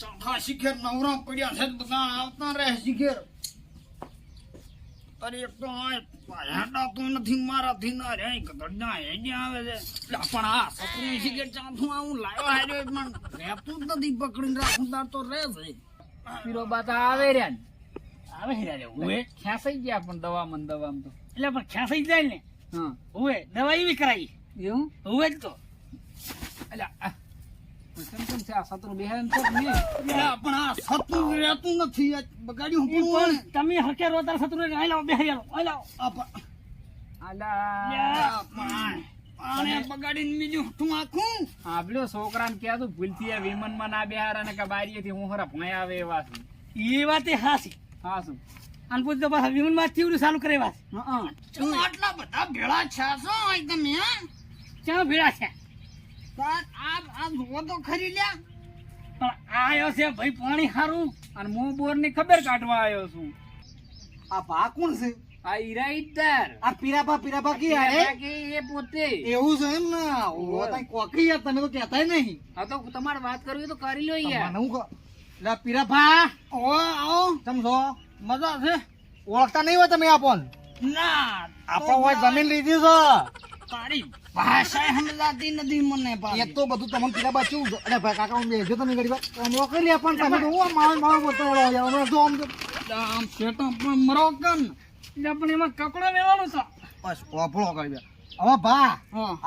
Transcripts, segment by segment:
ચોથા શિખર નવરા પડ્યા છે બધા આવતા રહે શિખેર. તારે એક તો આ તો નથી મારાથી ના રે ગધડા હેડે આવે છે. પણ આ સપનું શિખર ચાથું આવું લાયો હાર્યો પણ રહેતું જ નથી પકડીને રાખું તાર તો રહે છે. પીરો આવે રહ્યા આવે હીરા રે હવે ખેંચાઈ ગયા પણ દવા મન દવામાં તો. એટલે પણ ખેંચાઈ જાય ને. હા. હવે દવા એવી કરાવી એવું? હવે જ તો. એટલે તમે હકે રોતાર સતુરે આઈ લાવો બેહી આલો લાવો આ પ- આલા. આ પાણ. પાણે બગાડીને બીજું તું છોકરાને ભૂલથી આ વિમાનમાં ના બિહાર અને કે બારીએથી હું હરા ભણાય આવે એવા છે. એ વાત હાસી હાસું અને પૂછતો પાછા વિમનમાં ચીવડું ચાલુ કરે વાત. આટલા બધા ભેળા છે હોય તમે ક્યાં ભેળા છે? આ આ તો ખરી લ્યા. પણ આયો છે ભાઈ પાણી હારું અને હું બોરની ખબર કાઢવા આવ્યો છું. આ ભા કોણ છે? આ ઈરા આ પીરાપા પીરાપા કી હારે એ પોતે. એવું છે એમ ને? ઓ તઈ કોકી યાર તમે તો કહેતાય નહીં. હા તો તમારે વાત કરવી તો કરી લો યાર. મને હું લે પીરાપા ઓ આવો. તમ મજા છે. ઓળખતા નહીં હોય તમે આપણ ના આપણો હોય જમીન લીધી છે. તારી ભાષા સમજાતી નથી મને એ તો બધું તમને પેલા ચેવું છે? અરે ભાઈ કાકા હું બેસજો તમે ઘડી વાર. ઓળખી લે પણ તમે તો હું માલ માલ બોલતો રહ્યો હમણાં જો આમ આમ શેઠો પણ મરોકન એટલે પણ એમાં કકડો લેવાનો છે. બસ ઓફળો કરી દે. હવે ભા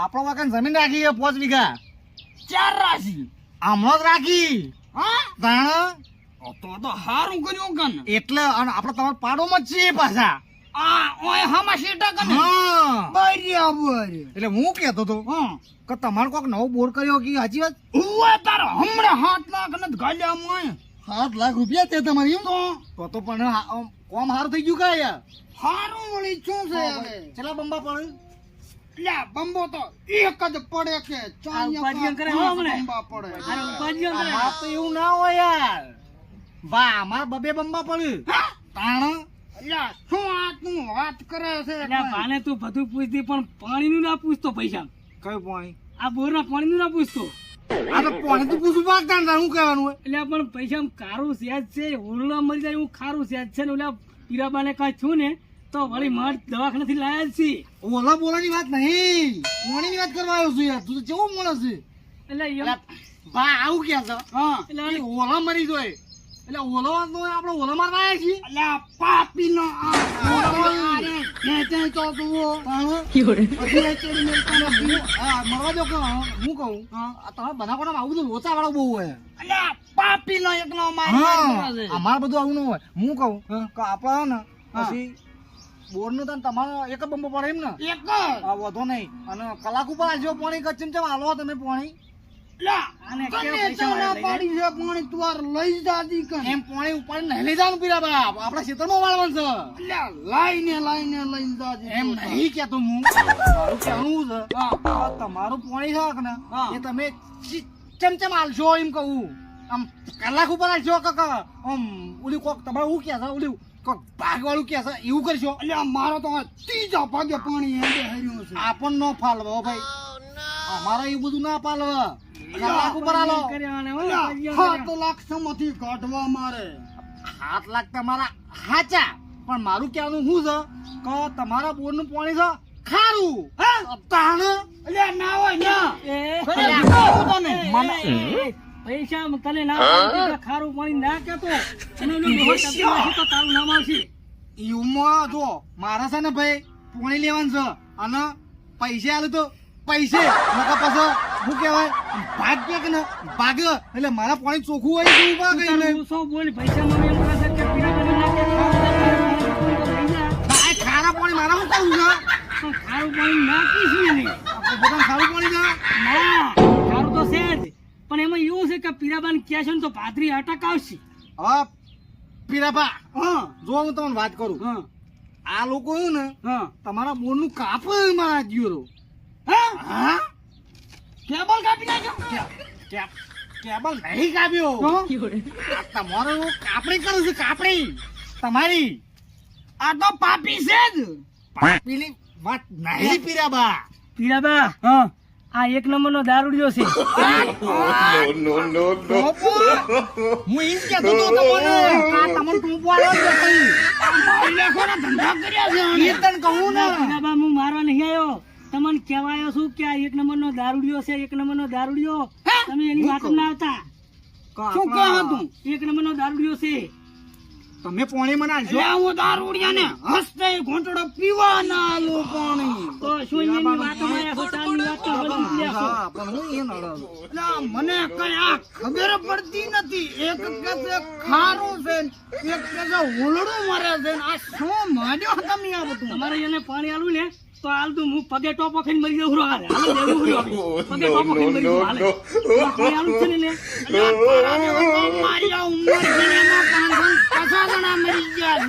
આપણો વાકન જમીન રાખી છે પાંચ વીઘા. ચાર રાશિ હમણાં જ રાખી. હા? ધાણા? તો તો હારું કર્યું કન એટલે આપણે તમારા પાડોમાં જ છીએ પાછા. આ ઓય હામાં શેઠા કન હા. બરાબર એટલે હું કેતો તો હા. કે તમારે કોક નવો બોર કર્યો કે હાજી વાત? હુએ તારો હમણાં હાથ લાખ ને ગાલ્યા મોય. સાત લાખ રૂપિયા તે તમારી તો? તો તો પણ કોમ હારું થઈ ગયું કા યાર? હારું વળી શું છે હવે? ચલા બંબા પડે લ્યા બંબો તો એક જ પડે કે ચાયા ઉપાધિઓ કરે હો બંબા પડે. અરે કરે. અમાર તો એવું ના હોય યાર. બા અમાર બબે બંબા પડે હા? તાણ શું આ તું વાત કરે છે ભાને તું બધું પૂછતી પણ પાણીનું ના પૂછતો પૈસા. કયું પાણી? આ બોરના પાણીનું ના પૂછતો આ તો પાણી તો પૂછું પાક તાણ શું કહેવાનું એટલે પણ પૈસા કારું સેજ છે ઉરલા મરી જાય હું ખારું સેજ છે ને ઓલા પીરાબાને કાંઈ છું ને તો વળી માર દવાખાનાથી લાયા જ છે ઓલા બોલાની વાત નહીં. પાણીની વાત કરવા આવ્યો છું યાર તું તો કેવો માણસ છે? એટલે બા આવું ક્યાં છે? હા. એટલે ઓલા મરી જોય. એટલે ઓલો તો આપણે ઓલો મારવા આવ્યા છીએ. લ્યા પાપી નો મરવા દો કે હું કહું? તમે બનાવવાના આવું બધું લોચા વાળો બહુ હોય. પાપી નો મારી અમારે બધું આવું ન હોય. હું કહું કે આપણે ને પછી બોરનું તને તમારો એક જ બંબો પડે એમ ને? એક આ વધો નહીં. અને કલાક ઉપર આવજો પાણી કચ્છ ચમ હાલો તમે પાણી? તમારું પોણી છે કે ને એ તમે ચમચમ આલશો એમ કહું. આમ કલાક ઉપર આલશો કે કે આમ ઓલી કોક તમારે હું ક્યાં છે? ઓલી કોક ભાગ વાળું કહે છે એવું કરશો? અલ્યા મારો તો ત્રીજા ભાગે પાણી હેડે હર્યું છે. આપણ નો ફાલવો ભાઈ. અમારે એવું બધું ના પાલવ કલાક ઉપર આલો. સાત લાખ કાઢવા મારે. લાખ તમારા હાચા પણ મારું કહેવાનું શું છે? કે તમારા બોરનું પાણી છે ખારું. ના હોય ના. એ, પૈસા તને ના ખારું પાણી ના કેતો તો તારું નામ આવશે. યુમાં જો મારા છે ને ભાઈ પોણી લેવાનું છે. અને પૈસે આલે તો પૈસે નકર પછી શું કહેવાય? ભાગ્ય કે ને ભાગ્ય? એટલે મારા પાણી ચોખ્ખું હોય તો ઊભા કઈ તારું ઓછો બોલ? પૈસા મને એમ કહે કે ના કે ખારું પાણી મારા શું કરવું છે ખારું પાણી ને નહીં. આપણે ખારું પાણી ના ખારું તો છે જ. પણ એમાં એવું છે કે પીરાબાને ક્યાં છે ને તો ભાદરી અટક આવશે. હા પીરાપા હા. જો હું તમને વાત કરું. હા. આ લોકો ને હા. તમારા બોરનું કાપડ મારા જીરો હા? હા? કેબલ કાપી નાખ્યો? કે- કે- કેબલ નહીં કાપ્યો. તો? તમારું કાપડી કરું છું કાપડી તમારી. આ તો પાપી છે જ. પાપીની વાત નહીં પીરાબા. પીરાબા હા. આ એક નંબરનો દારૂડિયો છે. હું જ કહેતો તમને. આ તમને ટોપો આલ્યો જ નથી. લેખોના ધંધા કર્યા છે આણે. તને કહું ને. ટીરાબા હું મારવા નહીં આવ્યો. તમને કહેવાયો છું કે આ એક નંબરનો દારૂડિયો છે એક નંબરનો દારૂડિયો. તમે એની વાત ના આવતા. શું કહો હતું એક નંબરનો દારૂડિયો છે. તમે પોણી મને એટલે હું દારૂડિયાને હસતે ઘોંટડો પીવા ના આલું પાણી. તો શું એની વાત મારે ચાલની વાત તો બધી હા, પણ હું એ નડો. એટલે મને કઈ આ ખબર પડતી નથી. એક કે છે ખારું છે એક કે છે હુલડું મરે છે આ શું માંડ્યો તમે આ બધું? તમારે એને પાણી આલું ને? તો હાલ તું હું પગે ટોપો ખાઈને મરી જાઉં છું હાલે. હાલે દેવું પગે ટોપો ખાઈને મરી જાઉં. હાલે. છે ને મારી આ ઉંમર છે ને પાંચ પાંચસો જણા મરી ગયા